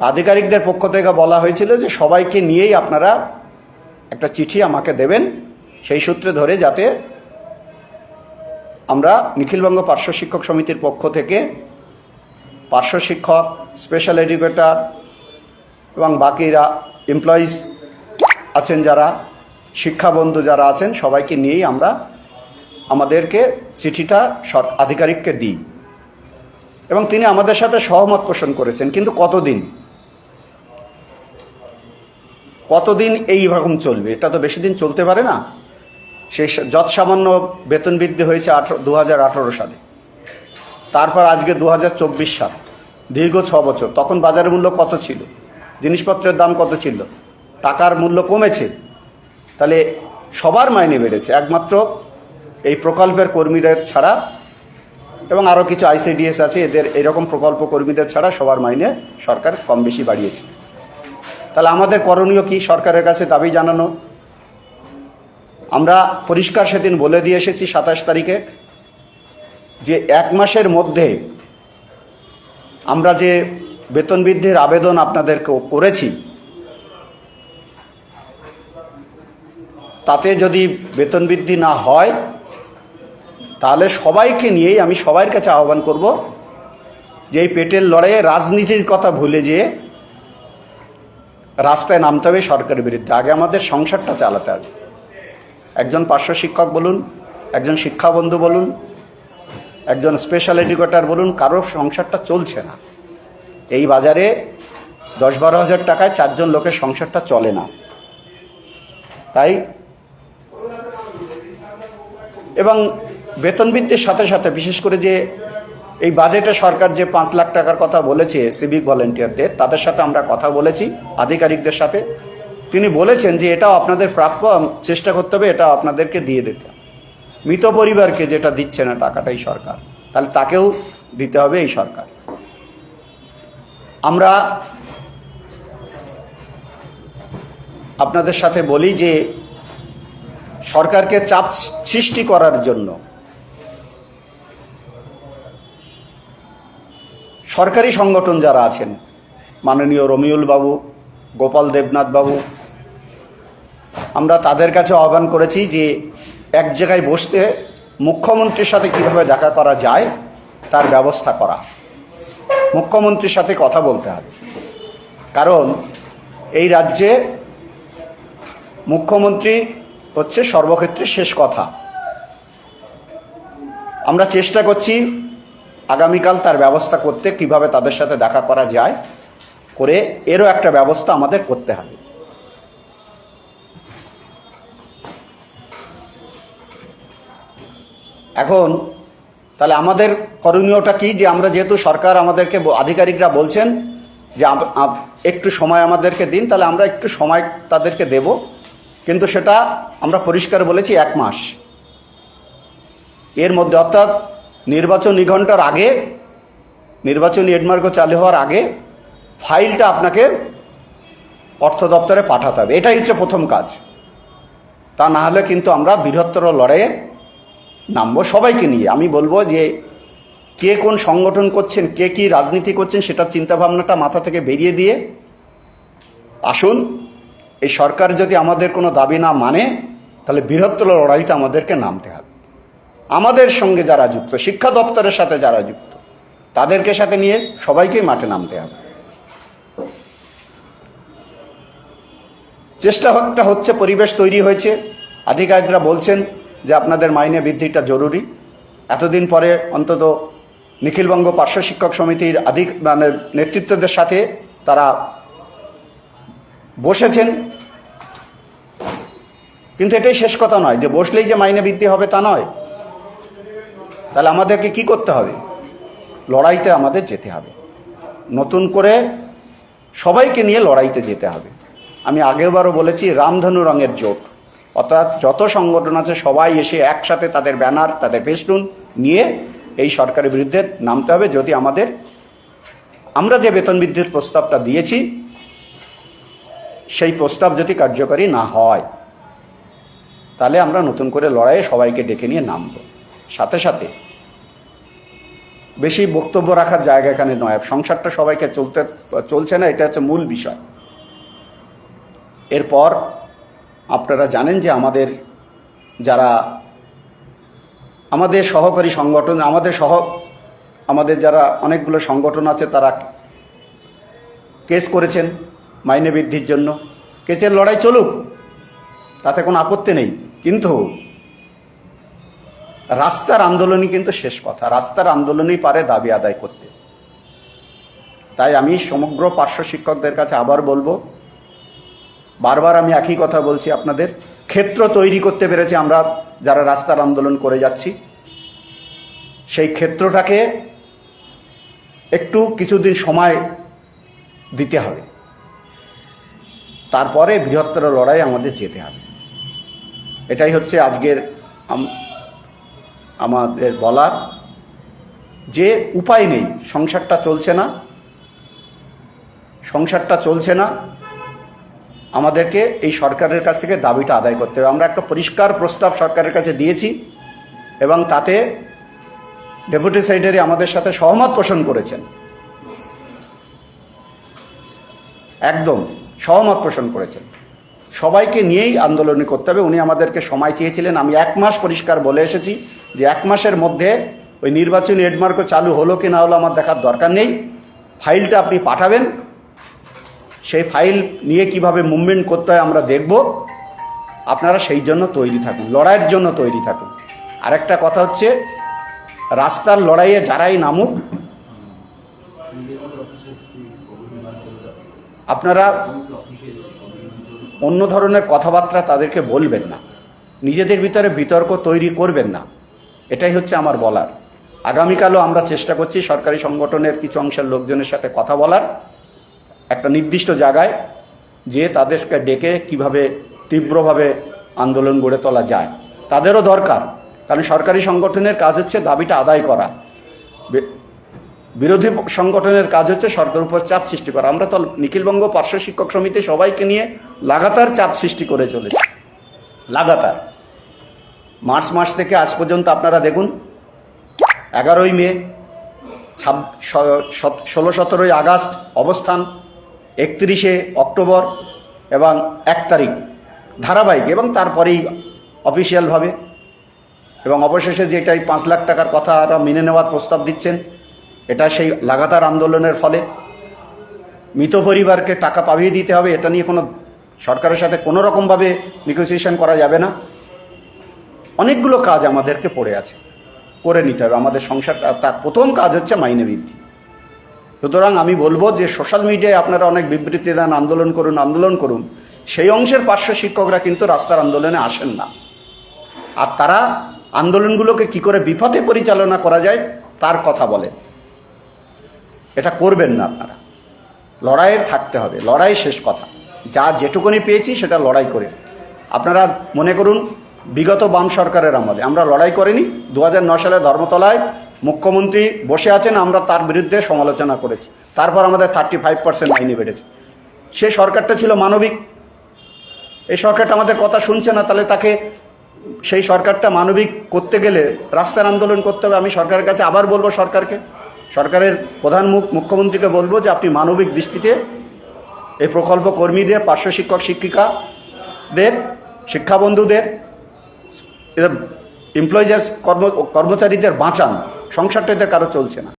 আধিকারিকদের পক্ষ থেকে বলা হয়েছিল যে সবাইকে নিয়েই আপনারা একটা চিঠি আমাকে দেবেন, সেই সূত্রে ধরে যাতে আমরা নিখিলবঙ্গ পার্শ্ব শিক্ষক সমিতির পক্ষ থেকে পার্শ্ব শিক্ষক স্পেশাল এডুকেটর এবং বাকিরা এমপ্লয়িজ আছেন যারা, শিক্ষাবন্ধু যারা আছেন, সবাইকে নিয়েই আমরা আমাদেরকে চিঠিটা আধিকারিককে দিই। এবং তিনি আমাদের সাথে সহমত পোষণ করেছেন। কিন্তু কতদিন? কতদিন এইরকম চলবে? এটা তো বেশি দিন চলতে পারে না। সেই যৎ সামান্য বেতন বৃদ্ধি হয়েছে আঠারো দু সালে। তারপর আজকে দু হাজার চব্বিশ সাল, দীর্ঘ ছ বছর। তখন বাজারের মূল্য কত ছিল? জিনিসপত্রের দাম কত ছিল? টাকার মূল্য কমেছে? তাহলে সবার মাইনে বেড়েছে। একমাত্র এই প্রকল্পের কর্মীদের ছাড়া এবং আরও কিছু আইসিডিএস আছে, এদের এরকম প্রকল্প কর্মীদের ছাড়া সবার মাইনে সরকার কম বেশি বাড়িয়েছে। তাহলে আমাদের করণীয় কি সরকারের কাছে দাবি জানানো? আমরা পরিষ্কার সেদিন বলে দিয়ে এসেছি সাতাশ তারিখে যে এক মাসের মধ্যে আমরা যে বেতন বৃদ্ধির আবেদন আপনাদেরকে করেছি, তাতে যদি বেতন বৃদ্ধি না হয়, তাহলে সবাইকে নিয়েই আমি সবার কাছে আহ্বান করব যে এই পেটের লড়াইয়ে রাজনীতির কথা ভুলে যেয়ে রাস্তায় নামতে হবে সরকারের বিরুদ্ধে। আগে আমাদের সংসারটা চালাতে হবে। একজন পার্শ্ব শিক্ষক বলুন, একজন শিক্ষাবন্ধু বলুন, একজন স্পেশাল এডুকেটার বলুন, কারোর সংসারটা চলছে না। এই বাজারে দশ বারো হাজার টাকায় চারজন লোকের সংসারটা চলে না। তাই এবং বেতন বৃদ্ধির সাথে সাথে, বিশেষ করে যে এই বাজেটে সরকার যে পাঁচ লাখ টাকার কথা বলেছে সিভিক ভলেন্টিয়ারদের তাদের সাথে আমরা কথা বলেছি, আধিকারিকদের সাথে। তিনি বলেছেন যে এটাও আপনাদের প্রাপ্য চেষ্টা করতে হবে এটা আপনাদেরকে দিয়ে দিতে মৃত পরিবারকে যেটা দিচ্ছে না টাকাটা এই সরকার, তাহলে তাকেও দিতে হবে এই সরকার। আমরা আপনাদের সাথে বলি যে সরকারকে চাপ সৃষ্টি করার জন্য সরকারি সংগঠন যারা আছেন, মাননীয় রমিউল বাবু, গোপাল দেবনাথ বাবু, আমরা তাদের কাছে আহ্বান করেছি যে এক জায়গায় বসতে মুখ্যমন্ত্রীর সাথে কীভাবে দেখা করা যায়, তার ব্যবস্থা করা। মুখ্যমন্ত্রীর সাথে কথা বলতে হবে। কারণ এই রাজ্যে মুখ্যমন্ত্রী হচ্ছে সর্বক্ষেত্রে শেষ কথা। আমরা চেষ্টা করছি আগামীকাল তার ব্যবস্থা করতে কীভাবে তাদের সাথে দেখা করা যায়, করে এরও একটা ব্যবস্থা আমাদের করতে হবে। এখন, তাহলে আমাদের করণীয়টা কি যে আমরা যেহেতু সরকার আমাদেরকে আধিকারিকরা বলছেন যে একটু সময় আমাদেরকে দিন, তাহলে আমরা একটু সময় তাদেরকে দেব। কিন্তু সেটা আমরা পরিষ্কার বলেছি এক মাস। এর মধ্যে অর্থাৎ নির্বাচন নিঘণ্টার আগে, নির্বাচনী এডমার্ক চালু হওয়ার আগে ফাইলটা আপনাকে অর্থ দপ্তরে পাঠাতে হবে। এটাই হচ্ছে প্রথম কাজ। তা না হলে কিন্তু আমরা বৃহত্তর লড়াইয়ে নামবো সবাইকে নিয়ে। আমি বলব যে কে কোন সংগঠন করছেন, কে কি রাজনীতি করছেন, সেটা চিন্তাভাবনাটা মাথা থেকে বেরিয়ে দিয়ে আসুন। এই সরকার যদি আমাদের কোনো দাবি না মানে তাহলে বৃহত্তর লড়াইতে আমাদেরকে নামতে হবে। আমাদের সঙ্গে যারা যুক্ত, শিক্ষা দপ্তরের সাথে যারা যুক্ত, তাদেরকে সাথে নিয়ে সবাইকেই মাঠে নামতে হবে। চেষ্টা একটা হচ্ছে পরিবেশ তৈরি হয়েছে। আধিকারিকরা বলছেন যে আপনাদের মাইনে বৃদ্ধিটা জরুরি। এতদিন পরে অন্তত নিখিলবঙ্গ পার্শ্ব শিক্ষক সমিতির আধিক মানে নেতৃত্বদের সাথে তারা বসেছেন। কিন্তু এটাই শেষ কথা নয় যে বসলেই যে মাইনে বৃদ্ধি হবে তা নয়। তাহলে আমাদেরকে কি করতে হবে? লড়াইতে আমাদের যেতে হবে। নতুন করে সবাইকে নিয়ে লড়াইতে যেতে হবে। আমি আগেবারও বলেছি, রামধনু রঙের জোট। অর্থাৎ যত সংগঠন আছে, সবাই এসে একসাথে তাদের ব্যানার, তাদের ফেস্টুন নিয়ে এই সরকারের বিরুদ্ধে নামতে হবে। যদি আমাদের, আমরা যে বেতন বৃদ্ধির প্রস্তাবটা দিয়েছি, সেই প্রস্তাব যদি কার্যকরী না হয়, তাহলে আমরা নতুন করে লড়াইয়ে সবাইকে ডেকে নিয়ে নামব। সাথে সাথে বেশি বক্তব্য রাখার জায়গা এখানে নয়। সংসারটা সবাইকে চলতে, চলছে না, এটা হচ্ছে মূল বিষয়। এরপর আপনারা জানেন যে আমাদের যারা, আমাদের সহকারী সংগঠন, আমাদের সহ, আমাদের যারা অনেকগুলো সংগঠন আছে, তারা কেস করেছেন মাইনে বৃদ্ধির জন্য। কেসের লড়াই চলুক, তাতে কোনো আপত্তি নেই। কিন্তু রাস্তার আন্দোলনই কিন্তু শেষ কথা। রাস্তার আন্দোলনই পারে দাবি আদায় করতে। তাই আমি সমগ্র পার্শ্ব শিক্ষকদের কাছে আবার বলব, বারবার আমি একই কথা বলছি আপনাদের, ক্ষেত্র তৈরি করতে পেরেছি আমরা যারা রাস্তার আন্দোলন করে যাচ্ছি। সেই ক্ষেত্রটাকে একটু কিছুদিন সময় দিতে হবে। তারপরে বৃহত্তর লড়াই আমাদের যেতে হবে। এটাই হচ্ছে আজকের আমাদের বলার যে উপায় নেই, সংসারটা চলছে না, সংসারটা চলছে না, আমাদেরকে এই সরকারের কাছ থেকে দাবিটা আদায় করতে হবে। আমরা একটা পরিষ্কার প্রস্তাব সরকারের কাছে দিয়েছি এবং তাতে ডেপুটি সেক্রেটারি আমাদের সাথে সহমত পোষণ করেছেন। একদম সহমত পোষণ করেছেন। সবাইকে নিয়েই আন্দোলন করতে হবে। উনি আমাদেরকে সময় চেয়েছিলেন। আমি এক মাস পরিষ্কার বলে এসেছি যে এক মাসের মধ্যে ওই নির্বাচনী এডমার্কও চালু হলো কি না হলো আমার দেখার দরকার নেই। ফাইলটা আপনি পাঠাবেন। সেই ফাইল নিয়ে কীভাবে মুভমেন্ট করতে হয় আমরা দেখব। আপনারা সেই জন্য তৈরি থাকুন, লড়াইয়ের জন্য তৈরি থাকুন। আরেকটা কথা হচ্ছে, রাস্তার লড়াইয়ে যারাই নামুক, আপনারা অন্য ধরনের কথাবার্তা তাদেরকে বলবেন না। নিজেদের ভিতরে বিতর্ক তৈরি করবেন না। এটাই হচ্ছে আমার বলার। আগামীকালও আমরা চেষ্টা করছি সরকারি সংগঠনের কিছু অংশের লোকজনের সাথে কথা বলার। একটা নির্দিষ্ট জায়গায় যে তাদেরকে ডেকে কীভাবে তীব্রভাবে আন্দোলন গড়ে তোলা যায়। তাদেরও দরকার। কারণ সরকারি সংগঠনের কাজ হচ্ছে দাবিটা আদায় করা। বিরোধী সংগঠনের কাজ হচ্ছে সরকারের উপর চাপ সৃষ্টি করা। আমরা তো নিখিলবঙ্গ পার্শ্ব শিক্ষক সমিতি সবাইকে নিয়ে লাগাতার চাপ সৃষ্টি করে চলেছি। লাগাতার। মার্চ মাস থেকে আজ পর্যন্ত আপনারা দেখুন, এগারোই মে, ছাব ষোলো সতেরোই আগস্ট অবস্থান, একত্রিশে অক্টোবর এবং এক তারিখ ধারাবাহিক এবং তারপরেই অফিসিয়ালভাবে এবং অবশেষে যেটাই পাঁচ লাখ টাকার কথা আরও মেনে নেওয়ার প্রস্তাব দিচ্ছেন এটা সেই লাগাতার আন্দোলনের ফলে মৃত পরিবারকে টাকা পাবিয়ে দিতে হবে, এটা নিয়ে কোনো সরকারের সাথে কোনো রকমভাবে নেগোসিয়েশন করা যাবে না। অনেকগুলো কাজ আমাদেরকে পড়ে আছে, করে নিতে হবে। আমাদের সংসার তার প্রথম কাজ হচ্ছে মাইনে বৃদ্ধি। সুতরাং আমি বলব যে সোশ্যাল মিডিয়ায় আপনারা অনেক বিবৃতি দেন, আন্দোলন করুন আন্দোলন করুন। সেই অংশের পার্শ্ব শিক্ষকরা কিন্তু রাস্তার আন্দোলনে আসেন না। আর তারা আন্দোলনগুলোকে কি করে বিপথে পরিচালনা করা যায়, তার কথা বলেন। এটা করবেন না আপনারা। লড়াইয়ের থাকতে হবে, লড়াই শেষ কথা। যা যেটুকুনি পেয়েছি সেটা লড়াই করে আপনারা মনে করুন, বিগত বাম সরকারের আমলে আমরা লড়াই করিনি দু হাজার নয় সালে ধর্মতলায় মুখ্যমন্ত্রী বসে আছেন, আমরা তার বিরুদ্ধে সমালোচনা করেছি। তারপর আমাদের থার্টি ফাইভ পার্সেন্ট মাইনে বেড়েছে। সে সরকারটা ছিল মানবিক। এই সরকারটা আমাদের কথা শুনছে না, তাহলে তাকে সেই সরকারটা মানবিক করতে গেলে রাস্তার আন্দোলন করতে হবে। আমি সরকারের কাছে আবার বলব সরকারকে। সরকারের প্রধান মুখ মুখ্যমন্ত্রীকে বলব যে আপনি মানবিক দৃষ্টিতে এই প্রকল্প কর্মীদের, পার্শ্ব শিক্ষক শিক্ষিকাদের শিক্ষাবন্ধুদের এদের এমপ্লয়িজার্স কর্ম, কর্মচারীদের বাঁচান। সংসারটা এদের কারও চলছে না।